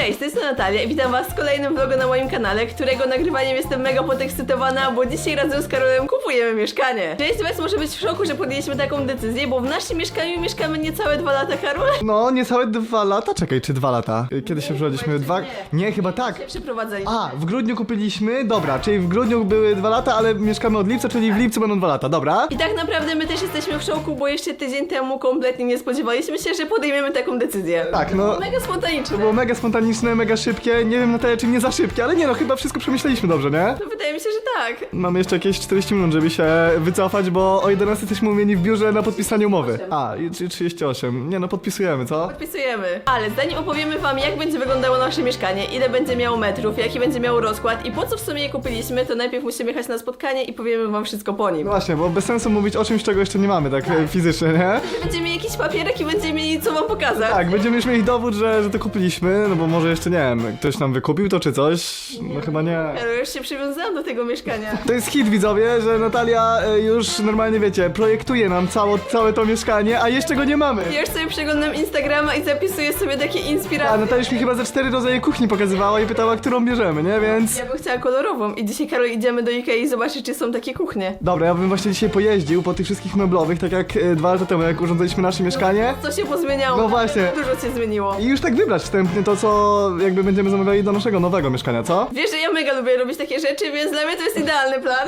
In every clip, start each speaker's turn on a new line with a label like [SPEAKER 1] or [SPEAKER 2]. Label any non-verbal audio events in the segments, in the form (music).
[SPEAKER 1] Cześć, to jest Natalia i witam was w kolejnym vlogu na moim kanale, którego nagrywaniem jestem mega podekscytowana, bo dzisiaj razem z Karolem kupujemy mieszkanie. Część z was może być w szoku, że podjęliśmy taką decyzję, bo w naszym mieszkaniu mieszkamy niecałe dwa lata, Karol.
[SPEAKER 2] No, niecałe dwa lata? Czekaj, czy dwa lata? Kiedy się przeprowadziliśmy? Dwa? Nie, chyba tak.
[SPEAKER 1] Się przeprowadzaliśmy.
[SPEAKER 2] A, w grudniu kupiliśmy, dobra, czyli w grudniu były dwa lata, ale mieszkamy od lipca, czyli w lipcu będą dwa lata, dobra?
[SPEAKER 1] I tak naprawdę my też jesteśmy w szoku, bo jeszcze tydzień temu kompletnie nie spodziewaliśmy się, że podejmiemy taką decyzję.
[SPEAKER 2] Tak, no.
[SPEAKER 1] Mega spontaniczne.
[SPEAKER 2] To było mega spontaniczne, mega szybkie, nie wiem Natalia, czy nie za szybkie, ale nie no, chyba wszystko przemyśleliśmy dobrze, nie?
[SPEAKER 1] No wydaje mi się, że tak.
[SPEAKER 2] Mamy jeszcze jakieś 40 minut, żeby się wycofać, bo o 11 jesteśmy umówieni w biurze na podpisanie umowy. A, i czy 38. Nie no, podpisujemy, co?
[SPEAKER 1] Podpisujemy. Ale zanim opowiemy wam, jak będzie wyglądało nasze mieszkanie, ile będzie miało metrów, jaki będzie miał rozkład i po co w sumie je kupiliśmy, to najpierw musimy jechać na spotkanie i powiemy wam wszystko po nim.
[SPEAKER 2] No właśnie, bo bez sensu mówić o czymś, czego jeszcze nie mamy, tak, e, fizycznie, nie?
[SPEAKER 1] Będziemy mieli jakiś papierek i będziemy mieli co wam pokazać.
[SPEAKER 2] Tak, będziemy już mieli dowód, że, że to kupiliśmy, no bo może jeszcze nie wiem, ktoś nam wykupił to czy coś? No chyba nie.
[SPEAKER 1] Ale już się przywiązałam do tego mieszkania. (laughs)
[SPEAKER 2] To jest hit widzowie, że Natalia e, już normalnie wiecie, projektuje nam cało, całe to mieszkanie, a jeszcze go nie mamy.
[SPEAKER 1] Ja już sobie przeglądam Instagrama i zapisuję sobie takie
[SPEAKER 2] A
[SPEAKER 1] inspiracje.
[SPEAKER 2] Natalia już mi chyba ze cztery rodzaje kuchni pokazywała i pytała, którą bierzemy, nie? Więc...
[SPEAKER 1] Ja bym chciała kolorową i dzisiaj Karol idziemy do Ikei zobaczyć, czy są takie kuchnie.
[SPEAKER 2] Dobra, ja bym właśnie dzisiaj pojeździł po tych wszystkich meblowych, tak jak e, dwa lata temu, jak urządzaliśmy nasze mieszkanie.
[SPEAKER 1] Co się pozmieniało?
[SPEAKER 2] No właśnie.
[SPEAKER 1] Dużo się zmieniło.
[SPEAKER 2] I już tak wybrać wstępnie to, co jakby będziemy zamawiali do naszego nowego mieszkania, co?
[SPEAKER 1] Wiesz, że ja mega lubię robić takie rzeczy, więc dla mnie to jest idealny plan.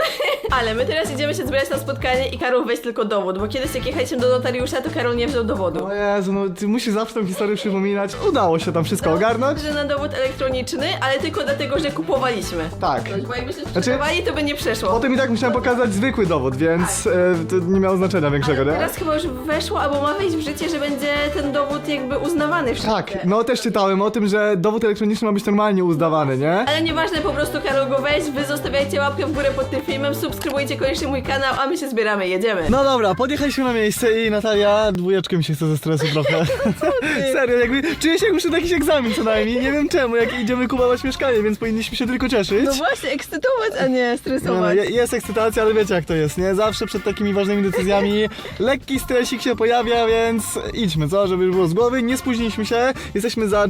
[SPEAKER 1] (laughs) Ale my teraz idziemy się zbierać na spotkanie i Karol weź tylko dowód, bo kiedyś jak jechaliśmy do notariusza, to Karol nie wziął dowodu.
[SPEAKER 2] O Jezu, no ty musisz zawsze tę historię przypominać. Udało się tam wszystko ogarnąć.
[SPEAKER 1] Że na dowód elektroniczny, ale tylko dlatego, że kupowaliśmy.
[SPEAKER 2] Tak.
[SPEAKER 1] Bo jakbyśmy
[SPEAKER 2] Znaczy-
[SPEAKER 1] sprzedawali, to by nie przeszło.
[SPEAKER 2] Potem i tak musiałem pokazać zwykły dowód, więc e, to nie miało znaczenia większego, nie?
[SPEAKER 1] Teraz chyba już weszło, albo ma wejść w życie, że będzie ten dowód jakby uznawany wszędzie.
[SPEAKER 2] Tak, no też czytałem o tym, że dowód elektroniczny ma być normalnie uzdawany, nie?
[SPEAKER 1] Ale nieważne, po prostu Karol go weź, wy zostawiajcie łapkę w górę pod tym filmem, subskrybujcie koniecznie mój kanał, a my się zbieramy, jedziemy.
[SPEAKER 2] No dobra, podjechaliśmy na miejsce i Natalia, dwójeczkę mi się chce ze stresu trochę. (laughs) Serio, jakby czuję się jak muszę na jakiś egzamin co najmniej, nie wiem czemu, jak idziemy kupować mieszkanie, więc powinniśmy się tylko cieszyć.
[SPEAKER 1] No właśnie, ekscytować, a nie
[SPEAKER 2] no,
[SPEAKER 1] stresować.
[SPEAKER 2] je- jest ekscytacja, ale wiecie jak to jest, nie? Zawsze przed takimi ważnymi decyzjami lekki stresik się pojawia, więc idźmy, co? Żeby już było z głowy, nie spóźniliśmy się, jesteśmy za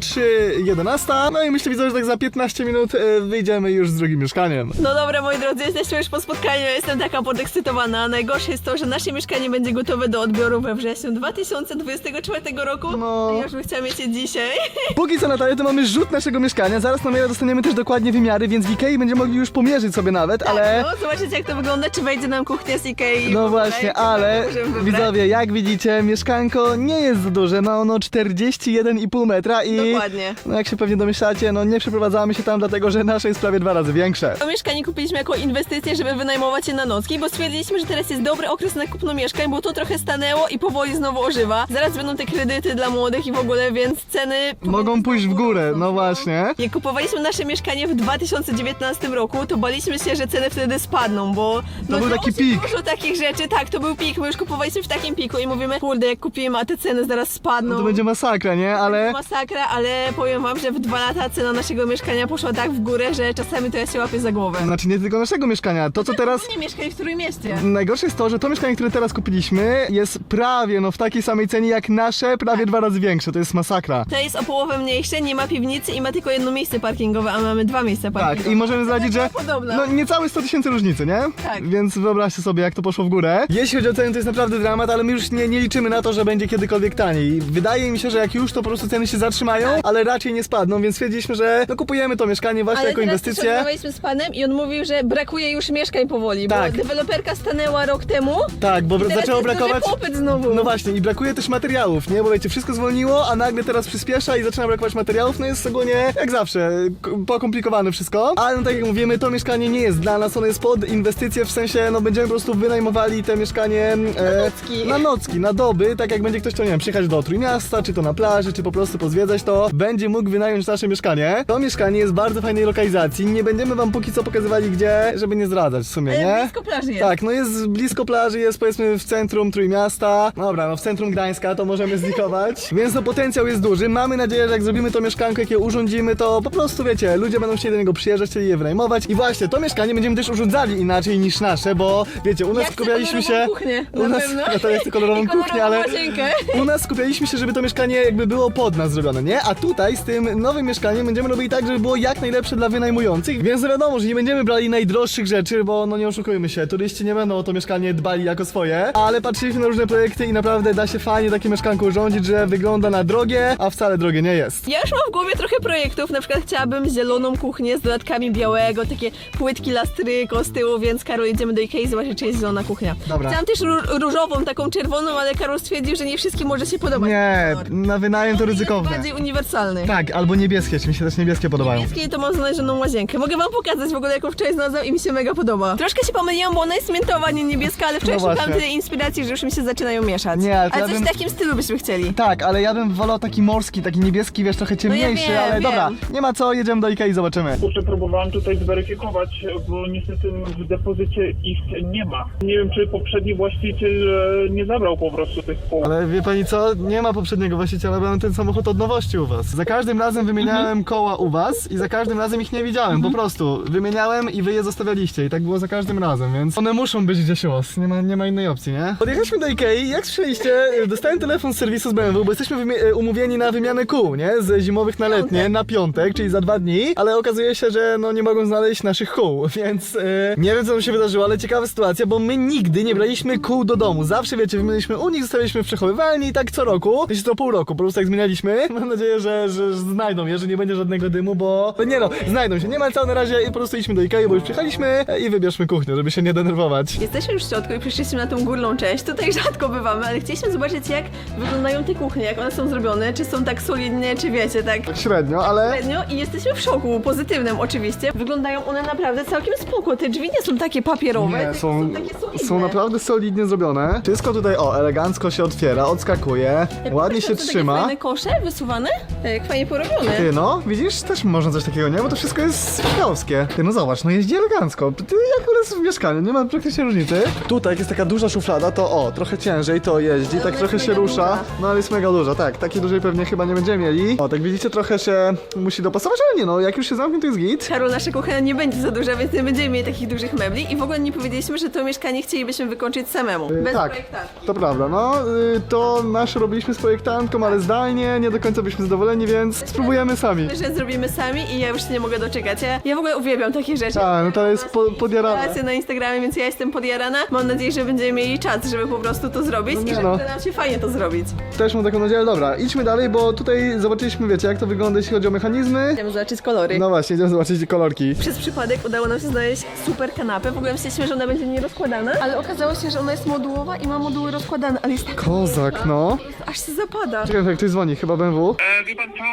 [SPEAKER 2] 3.11, no i myślę, widzę, że tak za 15 minut e, wyjdziemy już z drugim mieszkaniem.
[SPEAKER 1] No dobra, moi drodzy, jesteśmy już po spotkaniu, ja jestem taka podekscytowana. Najgorsze jest to, że nasze mieszkanie będzie gotowe do odbioru we wrześniu 2024 roku.
[SPEAKER 2] No.
[SPEAKER 1] Ja już bym chciała mieć je dzisiaj. (laughs)
[SPEAKER 2] Póki co Natalia, to mamy rzut naszego mieszkania, zaraz na maila dostaniemy też dokładnie wymiary, więc w Ikei będziemy mogli już pomierzyć sobie nawet, ale...
[SPEAKER 1] No, zobaczycie jak to wygląda, czy wejdzie nam kuchnia z Ikei.
[SPEAKER 2] No właśnie, ale widzowie, jak widzicie, mieszkanko nie jest za duże, ma ono 41,5 metra i...
[SPEAKER 1] Dokładnie.
[SPEAKER 2] No jak się pewnie domyślacie, no nie przeprowadzamy się tam dlatego, że nasze jest prawie dwa razy większe.
[SPEAKER 1] To mieszkanie kupiliśmy jako inwestycję, żeby wynajmować je na nocki, bo stwierdziliśmy, że teraz jest dobry okres na kupno mieszkań, bo to trochę stanęło i powoli znowu ożywa. Zaraz będą te kredyty dla młodych i w ogóle, więc ceny...
[SPEAKER 2] Mogą pójść w górę, no
[SPEAKER 1] No.
[SPEAKER 2] właśnie.
[SPEAKER 1] Jak kupowaliśmy nasze mieszkanie w 2019 roku, to baliśmy się, że ceny wtedy spadną, bo no,
[SPEAKER 2] był
[SPEAKER 1] działo
[SPEAKER 2] taki pik.
[SPEAKER 1] Dużo takich rzeczy, tak, to był pik. My już kupowaliśmy w takim piku i mówimy, kurde, jak kupimy, a te ceny zaraz spadną.
[SPEAKER 2] No to będzie masakra, nie? Ale...
[SPEAKER 1] masakra, ale powiem wam, że w dwa lata cena naszego mieszkania poszła tak w górę, że czasami to ja się łapię za głowę.
[SPEAKER 2] Znaczy nie tylko naszego mieszkania, to co teraz...
[SPEAKER 1] Nie mieszkaj w którym mieście.
[SPEAKER 2] Najgorsze jest to, że to mieszkanie, które teraz kupiliśmy jest prawie no w takiej samej cenie jak nasze, prawie dwa razy większe, to jest masakra.
[SPEAKER 1] To jest o połowę mniejsze, nie ma piwnicy i ma tylko jedno miejsce parkingowe, a mamy dwa miejsca parkingowe.
[SPEAKER 2] Tak, i możemy zdradzić, że
[SPEAKER 1] Podobna.
[SPEAKER 2] no niecałe 100 tysięcy różnicy, nie?
[SPEAKER 1] Tak.
[SPEAKER 2] Więc wyobraźcie sobie, jak to poszło w górę. Jeśli chodzi o ceny, to jest naprawdę dramat, ale my już nie, nie liczymy na to, że będzie kiedykolwiek taniej. Wydaje mi się, że jak już, to po prostu ceny się zatrzymają, ale raczej nie spadną, więc stwierdziliśmy, że no kupujemy to mieszkanie właśnie jako inwestycję.
[SPEAKER 1] rozmawialiśmy z panem i on mówił, że brakuje już mieszkań powoli,
[SPEAKER 2] Tak.
[SPEAKER 1] bo deweloperka stanęła rok temu.
[SPEAKER 2] Tak, bo
[SPEAKER 1] Teraz
[SPEAKER 2] zaczęło
[SPEAKER 1] jest duży
[SPEAKER 2] brakować...
[SPEAKER 1] popyt znowu.
[SPEAKER 2] No właśnie, i brakuje też materiałów, nie? Bo wiecie, wszystko zwolniło, a nagle teraz przyspiesza i zaczyna brakować materiałów, no jest ogólnie, jak zawsze, k- pokomplikowane wszystko. Ale no tak jak mówimy, to mieszkanie nie jest dla nas, ono jest pod inwestycje, w sensie, no będziemy po prostu wynajmowali te mieszkanie... E,
[SPEAKER 1] nocki.
[SPEAKER 2] Na nocki, na doby, tak jak będzie ktoś chciał, nie wiem, przyjechać do Trójmiasta, czy to na plaży, czy po prostu pozwiedzać, to będzie mógł wynająć nasze mieszkanie. To mieszkanie jest w bardzo fajnej lokalizacji, nie będziemy wam póki co pokazywali gdzie, żeby nie zdradzać w sumie, nie?
[SPEAKER 1] blisko plaży jest.
[SPEAKER 2] Tak, no jest blisko plaży, jest powiedzmy w centrum Trójmiasta. Dobra, no w centrum Gdańska to możemy zlikować. (laughs) Więc no potencjał jest duży. Mamy nadzieję, że jak zrobimy to mieszkanko, jak je urządzimy, to po prostu wiecie, ludzie będą chcieli do niego przyjeżdżać, chcieli je wynajmować. I właśnie, to mieszkanie będziemy też urządzali inaczej niż nasze, bo wiecie, u nas (laughs)
[SPEAKER 1] Ja chcę
[SPEAKER 2] skupialiśmy się...
[SPEAKER 1] kolorową kuchnię,
[SPEAKER 2] u
[SPEAKER 1] na
[SPEAKER 2] nas,
[SPEAKER 1] pewno.
[SPEAKER 2] no to jest kolorową
[SPEAKER 1] I kolorową
[SPEAKER 2] kuchnię, ale
[SPEAKER 1] łazienkę.
[SPEAKER 2] u nas skupialiśmy się, żeby to mieszkanie jakby było pod nas zrobione, nie? A tutaj z tym nowym mieszkaniem będziemy robili tak, żeby było jak najlepsze dla wynajmujących, więc wiadomo, że nie będziemy brali najdroższych rzeczy, bo no nie oszukujmy się, turyści nie będą o to mieszkanie dbali jako swoje, ale patrzyliśmy na różne projekty i naprawdę da się fajnie takie mieszkanko urządzić, że wygląda na drogie, a wcale drogie nie jest.
[SPEAKER 1] Ja już mam w głowie trochę projektów, na przykład chciałabym zieloną kuchnię z dodatkami białego, takie płytki lastryko z tyłu, więc Karol idziemy do Ikei zobaczyć, czy jest zielona kuchnia.
[SPEAKER 2] Dobra.
[SPEAKER 1] Chciałam też ró- różową, taką czerwoną, ale Karol stwierdził, że nie wszystkim może się podobać.
[SPEAKER 2] Nie, na wynajem to ryzykowne.
[SPEAKER 1] bardziej uniwersalny.
[SPEAKER 2] Tak, albo niebieskie, czy mi się też niebieskie podobają.
[SPEAKER 1] Niebieskie to mam znalezioną łazienkę. Mogę wam pokazać w ogóle, jaką wczoraj znalazłam i mi się mega podoba. Troszkę się pomyliłam, bo ona jest miętowa, nie niebieska, ale wczoraj
[SPEAKER 2] No
[SPEAKER 1] szukałam
[SPEAKER 2] właśnie.
[SPEAKER 1] tyle inspiracji, że już mi się zaczynają mieszać.
[SPEAKER 2] Nie, ale to
[SPEAKER 1] ale
[SPEAKER 2] ja
[SPEAKER 1] coś
[SPEAKER 2] bym-
[SPEAKER 1] w takim stylu byśmy chcieli.
[SPEAKER 2] Tak, ale ja bym wolał taki morski, taki niebieski, wiesz, trochę ciemniejszy,
[SPEAKER 1] wiem,
[SPEAKER 2] ale
[SPEAKER 1] wiem.
[SPEAKER 2] dobra, nie ma co, jedziemy do Ikei i zobaczymy.
[SPEAKER 3] Kurczę, próbowałem tutaj zweryfikować, bo niestety w depozycie ich nie ma. Nie wiem, czy poprzedni właściciel e, nie zabrał po prostu tych kół.
[SPEAKER 2] Ale wie pani co, nie ma poprzedniego właściciela, bo mam ten samochód od nowości u was. Za każdym razem wymieniałem koła u was i za każdym razem ich nie widziałem, po prostu. Wymieniałem i wy je zostawialiście i tak było za każdym razem, więc one muszą być gdzieś u was, nie ma, nie ma innej opcji, nie? Podjechaliśmy do Ikei, jak słyszeliście, dostałem telefon z serwisu z BMW, bo jesteśmy e, umówieni na wymianę kół, nie? Z zimowych na letnie, na piątek, czyli za dwa dni, ale okazuje się, że no nie mogą znaleźć naszych kół, (laughs) więc e, nie wiem co się wydarzyło, ale ciekawa sytuacja, bo my nigdy nie braliśmy kół do domu. Zawsze, wiecie, wymieniliśmy u nich, zostawiliśmy w przechowywalni i tak co roku, jeśli co pół roku, po prostu tak zmienialiśmy. Mam nadzieję, że, że, że znajdą je, że nie będzie żadnego dymu, bo no nie no, znajdą się, nie ma co na razie i po prostu idźmy do Ikei, bo już przyjechaliśmy e, i wybierzmy kuchnię, żeby się nie denerwować.
[SPEAKER 1] Jesteśmy już w środku i przyszliśmy na tą górną część. Tutaj (laughs) rzadko bywamy, ale chcieliśmy zobaczyć, jak wyglądają te kuchnie, jak one są zrobione, czy są tak solidne, czy wiecie, tak
[SPEAKER 2] Tak średnio, ale...
[SPEAKER 1] średnio i jesteśmy w szoku, pozytywnym oczywiście. Wyglądają one naprawdę całkiem spoko. Te drzwi nie są takie papierowe,
[SPEAKER 2] Nie,
[SPEAKER 1] tylko
[SPEAKER 2] są,
[SPEAKER 1] takie solidne.
[SPEAKER 2] są naprawdę solidnie zrobione. Wszystko tutaj, o, elegancko się otwiera, odskakuje, ładnie się
[SPEAKER 1] Takie
[SPEAKER 2] trzyma.
[SPEAKER 1] fajne kosze wysuwane, tak jak fajnie porobione.
[SPEAKER 2] Ty no, widzisz, też można coś takiego, nie? Bo to wszystko jest śmiałskie. Ty no zobacz, no jeździ elegancko. Ty jak u nas w mieszkaniu, nie ma praktycznie różnicy. Tutaj jak jest taka duża szuflada, to o, trochę ciężej to jeździ,
[SPEAKER 1] Ale
[SPEAKER 2] tak trochę się rusza. No ale jest mega duża, tak. Takiej dużej pewnie chyba nie będziemy mieli. O, tak widzicie, trochę się musi dopasować, ale nie no, jak już się zamknie, to jest git.
[SPEAKER 1] Karol, nasza kuchnia nie będzie za duża, więc nie będziemy mieli takich dużych mebli i w ogóle nie powiedzieliśmy, że to mieszkanie chcielibyśmy wykończyć samemu,
[SPEAKER 2] Y,
[SPEAKER 1] bez
[SPEAKER 2] tak,
[SPEAKER 1] projektantki.
[SPEAKER 2] to prawda, no y, to nasze robiliśmy z projektantką, ale zdalnie, nie do końca byliśmy zadowoleni, więc spróbujemy sami.
[SPEAKER 1] że zrobimy sami i ja już się nie mogę doczekać. Ja, ja w ogóle uwielbiam takie rzeczy.
[SPEAKER 2] Tak, no to jest po, podjarane.
[SPEAKER 1] Relacje na Instagramie, więc ja jestem podjarana. Mam nadzieję, że będziemy mieli czas, żeby po prostu to zrobić
[SPEAKER 2] No nie
[SPEAKER 1] i że
[SPEAKER 2] no.
[SPEAKER 1] uda nam się fajnie to zrobić.
[SPEAKER 2] Też mam taką nadzieję, ale dobra, idźmy dalej, bo tutaj zobaczyliśmy, wiecie, jak to wygląda, jeśli chodzi o mechanizmy.
[SPEAKER 1] Idziemy zobaczyć kolory.
[SPEAKER 2] No właśnie, idziemy zobaczyć kolorki.
[SPEAKER 1] Przez przypadek udało nam się znaleźć super kanapę. W ogóle myśleliśmy, że ona będzie nierozkładana, ale okazało się, że ona jest modułowa i ma moduły rozkładane, ale jest tak
[SPEAKER 2] Kozak, no.
[SPEAKER 1] aż się zapada.
[SPEAKER 2] Czekaj, jak ktoś dzwoni, chyba BMW.
[SPEAKER 3] E, wie pan co,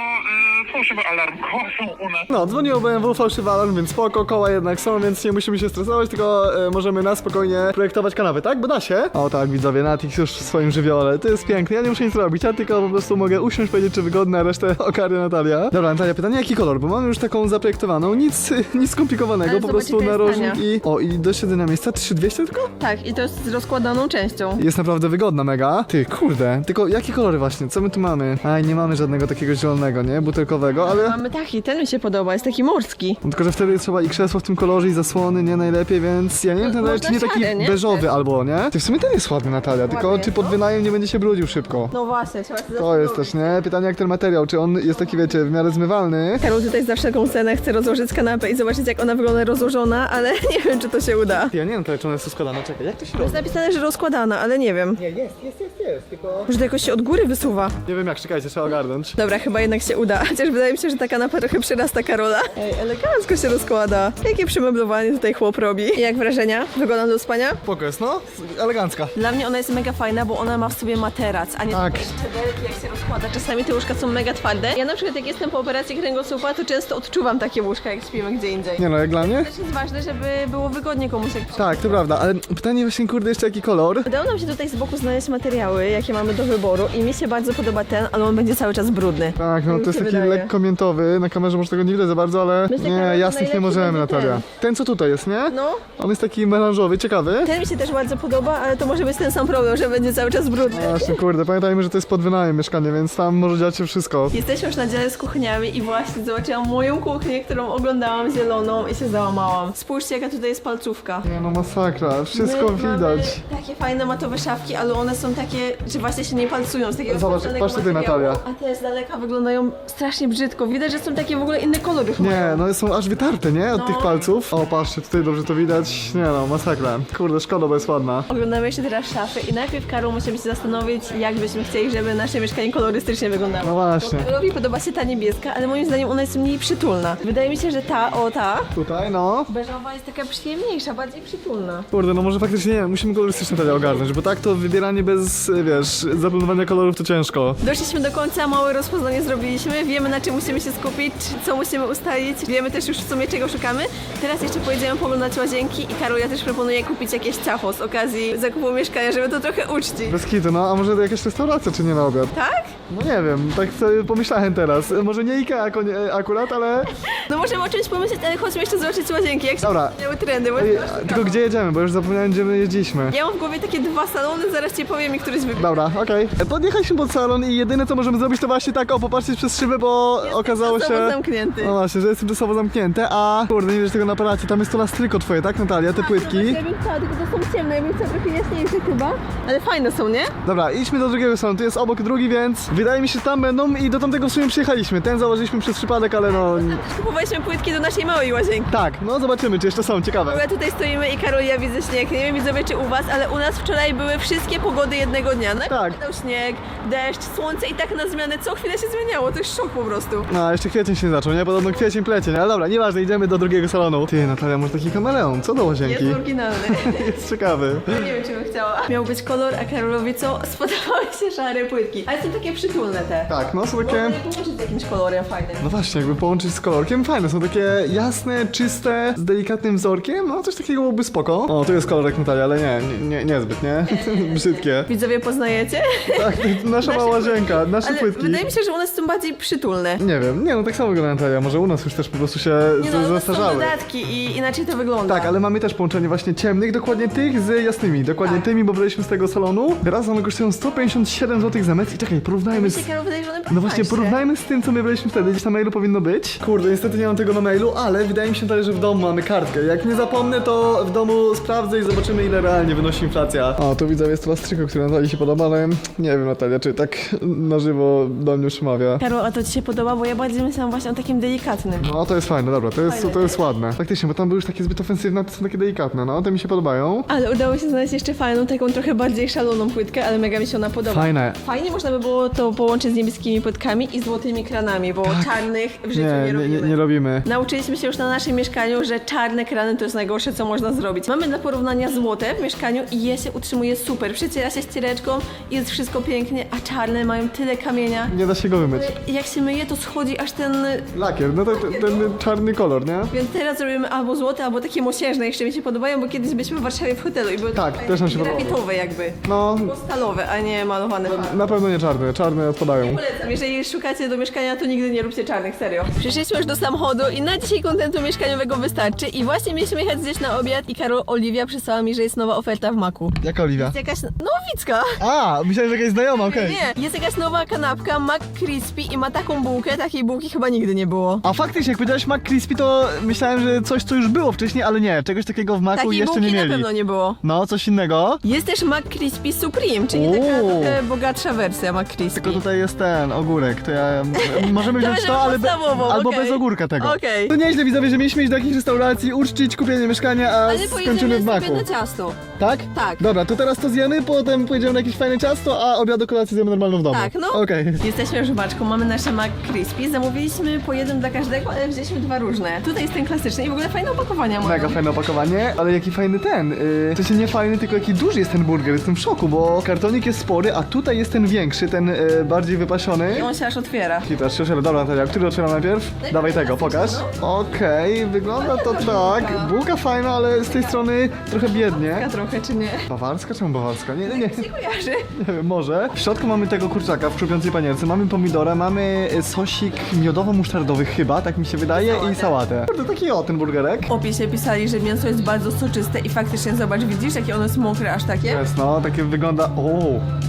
[SPEAKER 3] fałszywy alarm, są u nas.
[SPEAKER 2] No, dzwoniło BMW, fałszywy alarm, więc spoko, koła jednak są, więc nie musimy się stresować, tylko e, możemy na spokojnie projektować kanapy, tak? Bo da się. O tak, widzowie, Natix już w swoim żywiole. To jest piękne, ja nie muszę nic robić, ja tylko po prostu mogę usiąść, powiedzieć, czy wygodne, a resztę (laughs) ogarnia Natalia. Dobra, Natalia, pytanie, jaki kolor? Bo mamy już taką zaprojektowaną, nic, (laughs) nic skomplikowanego,
[SPEAKER 1] Ale
[SPEAKER 2] po
[SPEAKER 1] zobacz,
[SPEAKER 2] prostu
[SPEAKER 1] jaka jest
[SPEAKER 2] narożnik
[SPEAKER 1] tania.
[SPEAKER 2] i... O, i do siedzenia miejsca 3200 tylko?
[SPEAKER 1] Tak, i to jest z rozkładaną częścią.
[SPEAKER 2] Jest naprawdę wygodna mega. Ty, kurde, tylko jakie kolory właśnie? Co my tu mamy? Aj, nie mamy żadnego takiego zielonego, nie? Butelkowego, ale...
[SPEAKER 1] Mamy taki, ten mi się podoba, jest taki morski.
[SPEAKER 2] No, tylko, że wtedy trzeba i krzesło w tym kolorze i zasłony, nie najlepiej, więc ja nie wiem, ten
[SPEAKER 1] można
[SPEAKER 2] czy nie taki
[SPEAKER 1] szary, nie?
[SPEAKER 2] beżowy albo, nie? Ty w sumie ten jest ładny, Natalia, tylko
[SPEAKER 1] Ładny
[SPEAKER 2] czy
[SPEAKER 1] jest,
[SPEAKER 2] pod
[SPEAKER 1] no.
[SPEAKER 2] wynajem nie będzie się brudził szybko?
[SPEAKER 1] No właśnie, trzeba się
[SPEAKER 2] To jest też, nie? Pytanie jak ten materiał, czy on jest taki, wiecie, w miarę zmywalny?
[SPEAKER 1] Karol tutaj za wszelką cenę chce rozłożyć kanapę i zobaczyć jak ona wygląda rozłożona, ale (laughs) nie wiem czy to się uda.
[SPEAKER 2] Ja nie wiem, czy ona jest składana, czekaj, jak to się
[SPEAKER 1] To jest napisane, że rozkładana, ale nie wiem.
[SPEAKER 2] Nie, jest, jest, jest, jest, tylko...
[SPEAKER 1] Że to jakoś się od góry wysuwa.
[SPEAKER 2] Nie wiem jak, czekajcie, trzeba ogarnąć.
[SPEAKER 1] Dobra, chyba jednak się uda. Chociaż wydaje mi się, że ta kanapa trochę przyrasta Karola. Ej, elegancko się rozkłada. Jakie przemeblowanie tutaj chłop robi. Jak wrażenia? Wygląda do spania?
[SPEAKER 2] Jest, no? Elegancka.
[SPEAKER 1] Dla mnie ona jest mega fajna, bo ona ma w sobie materac, a nie
[SPEAKER 2] Tak.
[SPEAKER 1] takie szczebelki, jak się rozkłada. Czasami te łóżka są mega twarde. Ja na przykład jak jestem po operacji kręgosłupa, to często odczuwam takie łóżka, jak śpimy gdzie indziej.
[SPEAKER 2] Nie no, jak dla mnie?
[SPEAKER 1] Też jest ważne, żeby było wygodnie komuś jak
[SPEAKER 2] Tak, to prawda, ale pytanie właśnie, kurde, jeszcze jaki kolor?
[SPEAKER 1] Udało nam się tutaj z boku znaleźć materiały, jakie mamy do wyboru i mi się bardzo podoba ten, ale on będzie cały czas brudny.
[SPEAKER 2] Tak, no to jest taki
[SPEAKER 1] wydaje.
[SPEAKER 2] lekko miętowy, na kamerze może tego nie widać za bardzo, ale
[SPEAKER 1] Myślę,
[SPEAKER 2] nie,
[SPEAKER 1] że
[SPEAKER 2] jasnych nie
[SPEAKER 1] najlepszy
[SPEAKER 2] możemy,
[SPEAKER 1] będzie
[SPEAKER 2] Natalia.
[SPEAKER 1] ten.
[SPEAKER 2] Ten co tutaj jest, nie?
[SPEAKER 1] No,
[SPEAKER 2] On jest taki melanżowy, ciekawy.
[SPEAKER 1] ten mi się też bardzo podoba, ale to może być ten sam problem, że będzie cały czas brudny.
[SPEAKER 2] Właśnie, kurde, pamiętajmy, że to jest pod wynajem mieszkanie, więc tam może dziać się wszystko.
[SPEAKER 1] Jesteśmy już na dziale z kuchniami i właśnie zobaczyłam moją kuchnię, którą oglądałam zieloną i się załamałam. Spójrzcie jaka tutaj jest palcówka.
[SPEAKER 2] Nie no, masakra, wszystko
[SPEAKER 1] My
[SPEAKER 2] widać.
[SPEAKER 1] Mamy takie fajne matowe szafki, ale one są takie, że właśnie się nie palcują z takiego
[SPEAKER 2] Zobacz,
[SPEAKER 1] specjalnego
[SPEAKER 2] patrz tutaj,
[SPEAKER 1] materiału,
[SPEAKER 2] Natalia.
[SPEAKER 1] A te z daleka wyglądają wyglądają strasznie brzydko. Widać, że są takie w ogóle inne kolory. chyba.
[SPEAKER 2] Nie, no są aż wytarte, nie? Od
[SPEAKER 1] No.
[SPEAKER 2] tych palców. O, patrzcie, tutaj dobrze to widać. Nie no, masakra. Kurde, szkoda, bo jest ładna.
[SPEAKER 1] Oglądamy jeszcze teraz szafy i najpierw Karol musimy się zastanowić, jak byśmy chcieli, żeby nasze mieszkanie kolorystycznie wyglądało.
[SPEAKER 2] No właśnie.
[SPEAKER 1] Karolowi podoba się ta niebieska, ale moim zdaniem ona jest mniej przytulna. Wydaje mi się, że ta, o ta,
[SPEAKER 2] Tutaj, no.
[SPEAKER 1] beżowa jest taka przyjemniejsza, bardziej przytulna.
[SPEAKER 2] Kurde, no może faktycznie nie wiem, musimy kolorystyczne talię ogarnąć, bo tak to wybieranie bez, wiesz, zaplanowania kolorów to ciężko.
[SPEAKER 1] Doszliśmy do końca, małe rozpoznanie zrobiliśmy, wiemy na czym musimy się skupić, co musimy ustalić, wiemy też już w sumie czego szukamy. Teraz jeszcze pojedziemy poglądać łazienki i Karol, ja też proponuję kupić jakieś ciacho z okazji zakupu mieszkania, żeby to trochę uczcić.
[SPEAKER 2] Bez kitu, no, a może jakaś restauracja, czy nie na obiad?
[SPEAKER 1] Tak?
[SPEAKER 2] No nie wiem, tak sobie pomyślałem teraz. Może nie Ikea ako- nie- akurat, ale...
[SPEAKER 1] No możemy o czymś pomyśleć, ale chodźmy jeszcze zobaczyć łazienki, jak się
[SPEAKER 2] Dobra.
[SPEAKER 1] zmieniały trendy, bo
[SPEAKER 2] Ej, a Tylko gdzie jedziemy, bo już zapomniałem, gdzie my jeździliśmy.
[SPEAKER 1] Ja mam w głowie takie dwa salony, zaraz ci powiem i któryś wybiera.
[SPEAKER 2] Dobra, okej. E, Podjechaliśmy pod salon i jedyne co możemy zrobić to właśnie tak, o, popatrzeć przez szybę, bo okazało się...
[SPEAKER 1] zamknięty.
[SPEAKER 2] No właśnie, że jest czasowo zamknięte, a... Kurde, nie wiesz tego na aparacie, tam jest to lastryko twoje, tak Natalia, te płytki?
[SPEAKER 1] Ja bym chciała, tylko to są ciemne, ja bym chciała trochę jaśniejsze chyba. Ale fajne są, nie?
[SPEAKER 2] Dobra, idźmy do drugiego salonu, tu jest obok drugi, więc wydaje mi się, że tam będą i do tamtego w sumie przyjechaliśmy. Ten założyliśmy przez przypadek, ale no...
[SPEAKER 1] Kupowaliśmy płytki do naszej małej łazienki.
[SPEAKER 2] Tak, no zobaczymy, czy jeszcze są, ciekawe.
[SPEAKER 1] My tutaj stoimy i Karol, ja widzę śnieg. Nie wiem widzowie czy u was, ale u nas wczoraj były wszystkie pogody jednego dnia. Najpierw
[SPEAKER 2] Tak.
[SPEAKER 1] padał śnieg, deszcz, słońce i tak na zmianę co chwilę się zmieniało. To jest szok po prostu.
[SPEAKER 2] No, jeszcze kwiecień się nie zaczął, nie? Podobno kwiecień plecie, nie? Ale dobra, nieważne, idziemy do drugiego salonu. Ty, Natalia, może taki kameleon, co do łazienki?
[SPEAKER 1] Jest oryginalny. (laughs)
[SPEAKER 2] Jest ciekawy.
[SPEAKER 1] Ja nie wiem, czy bym chciała. Miał być kolor, a Karolowi co? Spodobały się szare płytki. Ale są takie przytulne te.
[SPEAKER 2] Tak, no są
[SPEAKER 1] Można
[SPEAKER 2] takie...
[SPEAKER 1] je połączyć z jakimś kolorem fajnym.
[SPEAKER 2] No właśnie, jakby połączyć z kolorkiem, fajne, są takie jasne, czyste, z delikatnym wzorkiem, no coś takiego byłoby spoko. O, tu jest kolorek Natalia, ale nie, nie, nie niezbyt, nie? (laughs) Brzydkie.
[SPEAKER 1] Widzowie poznajecie?
[SPEAKER 2] Tak, nasza mała łazienka, nasze
[SPEAKER 1] Ale
[SPEAKER 2] płytki.
[SPEAKER 1] wydaje mi się, że u nas są bardziej przytulne.
[SPEAKER 2] Nie wiem, nie no tak samo wygląda Natalia, może u nas już też po prostu się
[SPEAKER 1] Nie no, są
[SPEAKER 2] zastarzały.
[SPEAKER 1] dodatki i inaczej to wygląda.
[SPEAKER 2] Tak, ale mamy też połączenie właśnie ciemnych, dokładnie tych z jasnymi, dokładnie
[SPEAKER 1] Tak.
[SPEAKER 2] tymi, bo braliśmy z tego salonu. Teraz one kosztują 157 zł za metr i czekaj, porównajmy
[SPEAKER 1] Mi
[SPEAKER 2] z...
[SPEAKER 1] wydaje, że one
[SPEAKER 2] No właśnie,
[SPEAKER 1] 15.
[SPEAKER 2] porównajmy z tym, co my braliśmy wtedy, gdzieś na mailu powinno być. Kurde, niestety nie mam tego na mailu, ale wydaje mi się dalej, że w domu mamy kartkę. Jak nie zapomnę, to w domu sprawdzę i zobaczymy, ile realnie wynosi inflacja. O, tu widzę, jest to lastryko, które Natalii się podoba, ale nie wiem, Natalia, czy tak na żywo do mnie przemawia.
[SPEAKER 1] Karol, a to ci się podoba, bo ja bardziej myślałam właśnie o takim delikatnym.
[SPEAKER 2] No, to jest fajne, dobra, to jest,
[SPEAKER 1] Fajne.
[SPEAKER 2] to jest ładne. Faktycznie, bo tam były już takie zbyt ofensywne, a te są takie delikatne, no, te mi się podobają.
[SPEAKER 1] Ale udało się znaleźć jeszcze fajną, taką trochę bardziej szaloną płytkę, ale mega mi się ona podoba.
[SPEAKER 2] Fajne.
[SPEAKER 1] Fajnie można by było to połączyć z niebieskimi płytkami i złotymi kranami, bo czarnych w życiu
[SPEAKER 2] Tak. Nie,
[SPEAKER 1] nie,
[SPEAKER 2] nie,
[SPEAKER 1] robimy.
[SPEAKER 2] nie, nie robimy.
[SPEAKER 1] Nauczyliśmy się już na naszym mieszkaniu, że czarne krany to jest najgorsze, co można zrobić. Mamy dla porównania złote w mieszkaniu i je się utrzymuje super. Przeciera się ściereczką i jest wszystko pięknie, a czarne mają tyle kamienia.
[SPEAKER 2] Nie da się go wymyć.
[SPEAKER 1] Jak się myje, to schodzi aż ten...
[SPEAKER 2] Lakier, no to ten, ten czarny kolor, nie?
[SPEAKER 1] Więc teraz robimy albo złote, albo takie mosiężne. Jeszcze mi się podobają, bo kiedyś byliśmy w Warszawie w hotelu i były
[SPEAKER 2] Tak,
[SPEAKER 1] takie
[SPEAKER 2] też nam się podobało.
[SPEAKER 1] grafitowe jakby.
[SPEAKER 2] No,
[SPEAKER 1] stalowe, a nie malowane
[SPEAKER 2] na pewno nie czarne, czarne odpadają.
[SPEAKER 1] Polecam, jeżeli szukacie do mieszkania, to nigdy nie róbcie czarnych, serio. Przyszliśmy już do samochodu i na dzisiaj kontentu mieszkaniowego wystarczy. I właśnie mieliśmy jechać gdzieś na obiad i Karol Oliwia przysłała mi, że jest nowa oferta w Maku.
[SPEAKER 2] Jaka Oliwia?
[SPEAKER 1] Jest jakaś nowicka.
[SPEAKER 2] A, myślałem, że jakaś znajoma, okej.
[SPEAKER 1] Nie, jest jakaś nowa kanapka Mac Crispy i ma taką bułkę, takiej bułki chyba nigdy nie było.
[SPEAKER 2] A faktycznie, jak powiedziałeś McCrispy, to myślałem, że coś, co już było wcześniej, ale nie, czegoś takiego w Macu
[SPEAKER 1] Takiej
[SPEAKER 2] jeszcze
[SPEAKER 1] bułki
[SPEAKER 2] nie
[SPEAKER 1] na
[SPEAKER 2] mieli.
[SPEAKER 1] pewno nie było.
[SPEAKER 2] No, coś innego.
[SPEAKER 1] Jest też Mac Crispy Supreme, czyli taka
[SPEAKER 2] Uuu.
[SPEAKER 1] trochę bogatsza wersja Mac Crispy.
[SPEAKER 2] Tylko tutaj jest ten ogórek, to ja... Możemy wziąć to, ale be,
[SPEAKER 1] podstawową,
[SPEAKER 2] albo
[SPEAKER 1] okej.
[SPEAKER 2] bez ogórka tego.
[SPEAKER 1] Okej.
[SPEAKER 2] To nieźle widzowie, że mieliśmy iść do jakiejś restauracji, uczcić kupienie mieszkania, a
[SPEAKER 1] Ale
[SPEAKER 2] skończymy
[SPEAKER 1] pojedziemy
[SPEAKER 2] w
[SPEAKER 1] sobie
[SPEAKER 2] Macu.
[SPEAKER 1] na ciasto.
[SPEAKER 2] Tak?
[SPEAKER 1] Tak.
[SPEAKER 2] Dobra, to teraz to zjemy, potem pojedziemy na jakieś fajne ciasto, a obiad do kolacji zjemy normalną w domu.
[SPEAKER 1] Tak, no.
[SPEAKER 2] Okej.
[SPEAKER 1] Jesteśmy już w Maczku, mamy nasze Mac Crispy. Zamówiliśmy po jeden dla każdego, ale wzięliśmy dwa różne. Tutaj jest ten klasyczny i w ogóle fajne opakowania mają.
[SPEAKER 2] Mega fajne opakowanie, ale jaki fajny ten. Yy, w sensie nie fajny, tylko jaki duży jest ten burger. Jestem w szoku, bo kartonik jest spory, a tutaj jest ten większy, ten yy, bardziej wypasiony.
[SPEAKER 1] I on się aż otwiera.
[SPEAKER 2] Kita, szczerze, dobra Natalia, który otwieram najpierw? Dawaj tego, pokaż. Okej, wygląda to tak. Bułka fajna, ale z tej strony trochę biednie.
[SPEAKER 1] Ja trochę, czy nie?
[SPEAKER 2] Bawarska? Czemu bawarska? Nie, nie, nie.
[SPEAKER 1] Nie kojarzy.
[SPEAKER 2] Nie wiem, może. W środku mamy tego kurczaka w krupiącej panierce, mamy pomidora, mamy y, sosik miodowo-musztardowy chyba, tak mi się wydaje, i sałatę. Kurde, taki o, ten burgerek.
[SPEAKER 1] W opisie pisali, że mięso jest bardzo soczyste i faktycznie zobacz, widzisz jakie ono jest mokre aż takie?
[SPEAKER 2] Jest, no, takie wygląda... O,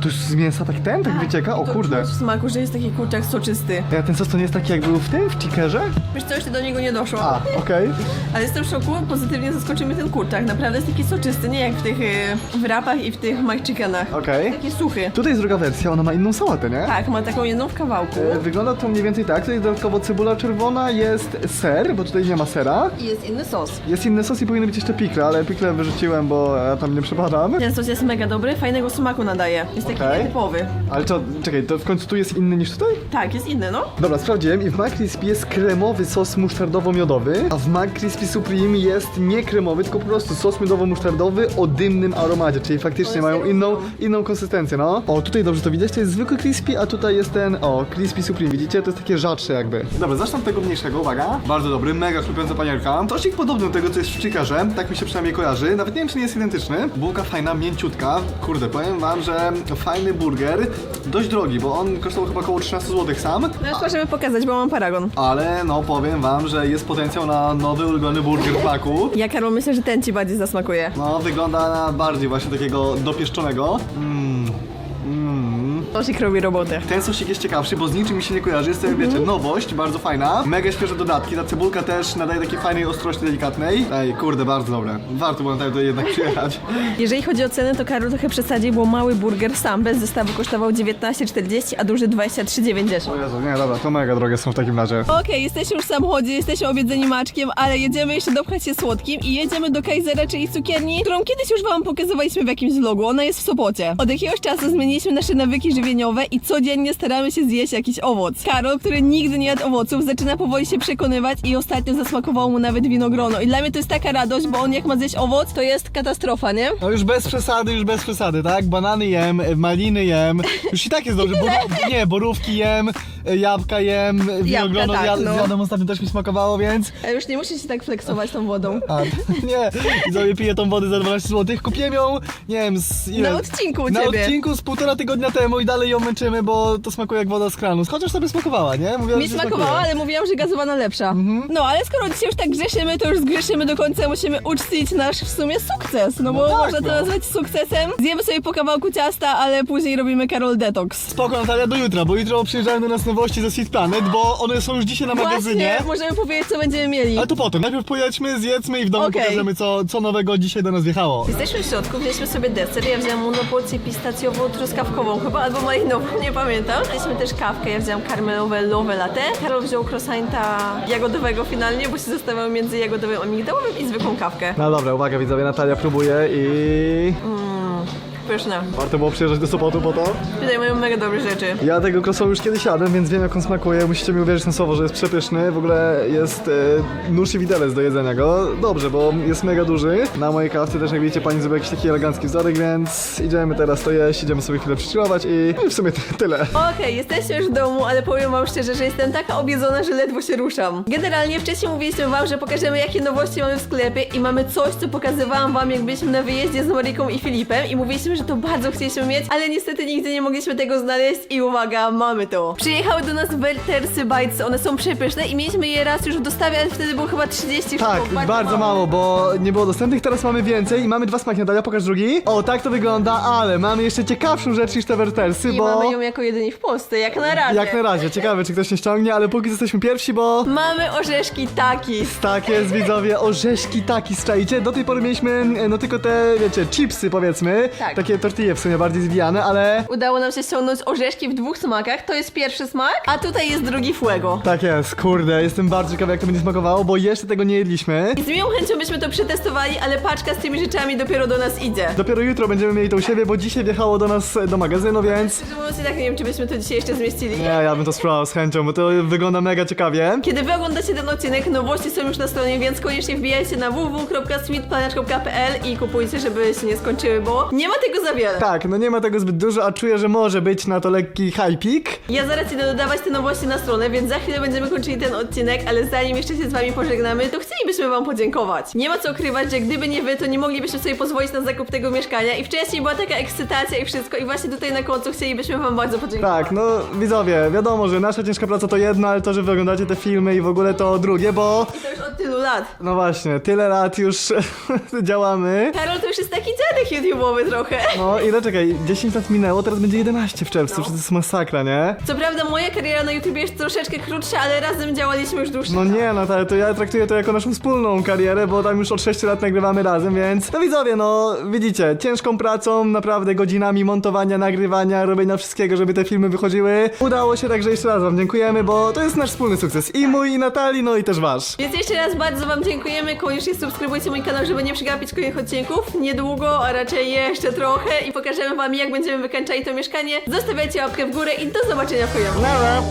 [SPEAKER 2] to już z mięsa tak ten, tak wycieka? O
[SPEAKER 1] To
[SPEAKER 2] kurde.
[SPEAKER 1] w smaku, że jest taki kurczak soczysty.
[SPEAKER 2] Ja, ten sos to nie jest taki jak był w tym, w chickerze?
[SPEAKER 1] Wiesz co, jeszcze do niego nie doszło.
[SPEAKER 2] A, okej. (laughs)
[SPEAKER 1] Ale jestem w szoku, pozytywnie zaskoczył mnie ten kurczak. Naprawdę jest taki soczysty, nie jak w tych y, wrapach i w tych McChickenach.
[SPEAKER 2] Okej.
[SPEAKER 1] Taki suchy.
[SPEAKER 2] Tutaj jest druga wersja, ona ma inną sałatę, nie?
[SPEAKER 1] Tak, ma taką jedną w kawałku.
[SPEAKER 2] E, wygląda to mniej więcej tak, tutaj dodatkowo cebula czerwona, jest ser, bo tutaj nie ma sera.
[SPEAKER 1] I jest inny sos.
[SPEAKER 2] Jest inny sos i powinny być jeszcze pikle, ale pikle wyrzuciłem, bo ja tam nie przepadam.
[SPEAKER 1] Ten sos jest mega dobry, fajnego smaku nadaje. Jest taki
[SPEAKER 2] Okej.
[SPEAKER 1] nietypowy.
[SPEAKER 2] Ale co, czekaj, to w końcu tu jest inny niż tutaj?
[SPEAKER 1] Tak, jest inny, no.
[SPEAKER 2] Dobra, sprawdziłem i w McCrispy jest kremowy sos musztardowo-miodowy, a w McCrispy Supreme jest nie kremowy, tylko po prostu sos miodowo-musztardowy o dymnym aromacie, czyli faktycznie
[SPEAKER 1] jest
[SPEAKER 2] mają inną, inną konsystencję, no. O, tutaj dobrze to widać, to jest zwykły crispy, a tutaj jest ten, o, crispy Supreme, widzicie? To jest takie rzadsze jakby. Dobra, zacznę od tego mniejszego, uwaga. Bardzo dobry, mega chrupiąca panierka. Tosik podobny do tego, co jest w Chickarze, tak mi się przynajmniej kojarzy. Nawet nie wiem, czy nie jest identyczny. Bułka fajna, mięciutka. Kurde, powiem wam, że fajny burger. Dość drogi, bo on kosztował chyba około 13 zł sam.
[SPEAKER 1] No już możemy pokazać, bo mam paragon.
[SPEAKER 2] Ale no powiem wam, że jest potencjał na nowy ulubiony burger w Macu.
[SPEAKER 1] Ja, Karol, myślę, że ten ci bardziej zasmakuje.
[SPEAKER 2] No wygląda na bardziej właśnie takiego dopieszczonego. Mmm.
[SPEAKER 1] Tosik robi robotę.
[SPEAKER 2] Ten sosik jest ciekawszy, bo z niczym mi się nie kojarzy. Jest to, wiecie, nowość, bardzo fajna. Mega świeże dodatki. Ta cebulka też nadaje takiej fajnej ostrości delikatnej. Ej, kurde, bardzo dobre. Warto było tutaj jednak przyjechać. (laughs)
[SPEAKER 1] Jeżeli chodzi o cenę, to Karol trochę przesadził, bo mały burger sam bez zestawu kosztował 19,40, a duży 23,90.
[SPEAKER 2] O Jezu, nie, dobra, to mega drogie są w takim razie.
[SPEAKER 1] Okej, jesteśmy już w samochodzie, jesteśmy obiedzeni maczkiem, ale jedziemy jeszcze dopchać się słodkim i jedziemy do Kaisera, czyli cukierni, którą kiedyś już wam pokazywaliśmy w jakimś vlogu. Ona jest w Sopocie. Od jakiegoś czasu zmieniliśmy nasze nawyki żywieniowe i codziennie staramy się zjeść jakiś owoc. Karol, który nigdy nie jadł owoców, zaczyna powoli się przekonywać i ostatnio zasmakowało mu nawet winogrono. I dla mnie to jest taka radość, bo on jak ma zjeść owoc, to jest katastrofa, nie?
[SPEAKER 2] No już bez przesady, już bez przesady, tak? Banany jem, maliny jem. Już i tak jest dobrze. Boru- (laughs) nie, borówki jem, jabłka jem, winogrono
[SPEAKER 1] tak,
[SPEAKER 2] jad-
[SPEAKER 1] no.
[SPEAKER 2] zjadłem ostatnio też mi smakowało, więc...
[SPEAKER 1] A już nie musisz się tak flexować tą wodą. (laughs)
[SPEAKER 2] A, nie, sobie piję tą wodę za 12 zł. Kupiłem ją, nie wiem, z ile?
[SPEAKER 1] Na odcinku u
[SPEAKER 2] Na
[SPEAKER 1] ciebie.
[SPEAKER 2] odcinku z półtora tygodnia temu i dalej ją męczymy, bo to smakuje jak woda z kranu. Chociaż sobie smakowała, nie? Mówiłem,
[SPEAKER 1] Mi
[SPEAKER 2] że
[SPEAKER 1] smakowała,
[SPEAKER 2] smakuje.
[SPEAKER 1] ale mówiłam, że gazowana lepsza.
[SPEAKER 2] Mhm.
[SPEAKER 1] No, ale skoro dzisiaj już tak grzeszymy, to już zgrzeszymy do końca. Musimy uczcić nasz w sumie sukces. No bo
[SPEAKER 2] tak,
[SPEAKER 1] można to
[SPEAKER 2] no.
[SPEAKER 1] nazwać sukcesem. Zjemy sobie po kawałku ciasta, ale później robimy Karol Detox.
[SPEAKER 2] Spoko Natalia, do jutra, bo jutro przyjeżdżają do nas nowości ze Seed Planet, bo one są już dzisiaj na magazynie.
[SPEAKER 1] Właśnie, możemy powiedzieć, co będziemy mieli.
[SPEAKER 2] Ale to potem, najpierw pojedźmy, zjedzmy i w domu
[SPEAKER 1] Okej.
[SPEAKER 2] pokażemy co, co nowego dzisiaj do nas wjechało.
[SPEAKER 1] Jesteśmy w środku, wzięliśmy sobie deser. Ja wziąłem monoporcję pistacjowo-truskawkową chyba, albo malinową, nie pamiętam. Wzięliśmy też kawkę, ja wziąłem karmelowe love latte. Karol wziął croissanta jagodowego finalnie, bo się zastanawiał między jagodowym a migdałowym i zwykłą kawkę.
[SPEAKER 2] No dobra, uwaga widzowie, Natalia próbuje i...
[SPEAKER 1] Pyszne.
[SPEAKER 2] Warto było przyjeżdżać do Sopotu po to.
[SPEAKER 1] Tutaj mają mega dobre rzeczy.
[SPEAKER 2] Ja tego croissant już kiedyś jadłem, więc wiem jak on smakuje. Musicie mi uwierzyć na słowo, że jest przepyszny. W ogóle jest e, nóż i widelec do jedzenia go. Dobrze, bo jest mega duży. Na mojej kawce też jak widzicie pani zrobiła jakiś taki elegancki wzorek, więc idziemy teraz to jeść, idziemy sobie chwilę przychillować i, no i w sumie ty- tyle.
[SPEAKER 1] Okej, jesteśmy już w domu, ale powiem wam szczerze, że jestem taka obiedzona, że ledwo się ruszam. Generalnie wcześniej mówiliśmy wam, że pokażemy jakie nowości mamy w sklepie i mamy coś, co pokazywałam wam jak byliśmy na wyjeździe z Mariką i Filipem i mówiliśmy, że to bardzo chcieliśmy mieć, ale niestety nigdy nie mogliśmy tego znaleźć i uwaga, mamy to. Przyjechały do nas Wertersy Bites, one są przepyszne i mieliśmy je raz już w dostawie, ale wtedy było chyba 30
[SPEAKER 2] Tak,
[SPEAKER 1] sztuk,
[SPEAKER 2] bardzo, mało, bo nie było dostępnych, teraz mamy więcej i mamy dwa smaki. Natalia, pokaż drugi. O, tak to wygląda, ale mamy jeszcze ciekawszą rzecz niż te wertersy,
[SPEAKER 1] I
[SPEAKER 2] bo...
[SPEAKER 1] mamy ją jako jedyni w Polsce, jak na razie.
[SPEAKER 2] Jak na razie, ciekawe czy ktoś nie ściągnie, ale póki jesteśmy pierwsi, bo...
[SPEAKER 1] Mamy orzeszki taki.
[SPEAKER 2] Tak jest, widzowie, orzeszki taki strzelicie. Do tej pory mieliśmy, e, no tylko te, wiecie, chipsy powiedzmy.
[SPEAKER 1] Tak.
[SPEAKER 2] Takie tortille w sumie bardziej zwijane, ale...
[SPEAKER 1] Udało nam się ściągnąć orzeszki w dwóch smakach. To jest pierwszy smak, a tutaj jest drugi fuego.
[SPEAKER 2] Tak jest, kurde, jestem bardzo ciekawy jak to będzie smakowało, bo jeszcze tego nie jedliśmy.
[SPEAKER 1] I z miłą chęcią byśmy to przetestowali, ale paczka z tymi rzeczami dopiero do nas idzie.
[SPEAKER 2] Dopiero jutro będziemy mieli to u siebie, bo dzisiaj wjechało do nas e, do magazynu, więc...
[SPEAKER 1] Szczerze mówiąc, i tak nie wiem, czy byśmy to dzisiaj jeszcze zmieścili.
[SPEAKER 2] Nie, ja bym to spróbował z chęcią, bo to wygląda mega ciekawie.
[SPEAKER 1] Kiedy wy oglądacie ten odcinek, nowości są już na stronie, więc koniecznie wbijajcie na www.sweetplanet.pl i kupujcie, żeby się nie skończyły, bo nie ma tego za wiele.
[SPEAKER 2] Tak, no nie ma tego zbyt dużo, a czuję, że może być na to lekki hypik.
[SPEAKER 1] Ja zaraz idę dodawać te nowości na stronę, więc za chwilę będziemy kończyli ten odcinek, ale zanim jeszcze się z wami pożegnamy, to chcielibyśmy wam podziękować. Nie ma co ukrywać, że gdyby nie wy, to nie moglibyśmy sobie pozwolić na zakup tego mieszkania i wcześniej była taka ekscytacja i wszystko i właśnie tutaj na końcu chcielibyśmy wam bardzo podziękować.
[SPEAKER 2] Tak, no widzowie, wiadomo, że nasza ciężka praca to jedno, ale to, że wy oglądacie te filmy i w ogóle to drugie, bo...
[SPEAKER 1] I to już od tylu lat.
[SPEAKER 2] No właśnie, tyle lat już (laughs) działamy.
[SPEAKER 1] Karol to już jest taki dziadek YouTube'owy trochę.
[SPEAKER 2] No ile czekaj, 10 lat minęło, teraz będzie 11 w czerwcu,
[SPEAKER 1] No.
[SPEAKER 2] to jest masakra, nie?
[SPEAKER 1] Co prawda moja kariera na YouTube jest troszeczkę krótsza, ale razem działaliśmy już dłużej.
[SPEAKER 2] No nie, no to, to ja traktuję to jako naszą wspólną karierę, bo tam już od 6 lat nagrywamy razem, więc no widzowie, no widzicie, ciężką pracą, naprawdę godzinami montowania, nagrywania, robienia wszystkiego, żeby te filmy wychodziły. Udało się, także jeszcze raz wam dziękujemy, bo to jest nasz wspólny sukces. I mój, i Natalii, no i też wasz.
[SPEAKER 1] Więc jeszcze raz bardzo wam dziękujemy, koniecznie subskrybujcie mój kanał, żeby nie przegapić kolejnych odcinków. Niedługo, a raczej jeszcze trochę i pokażemy wam jak będziemy wykańczali to mieszkanie. Zostawiajcie łapkę w górę i do zobaczenia w.
[SPEAKER 2] Nara!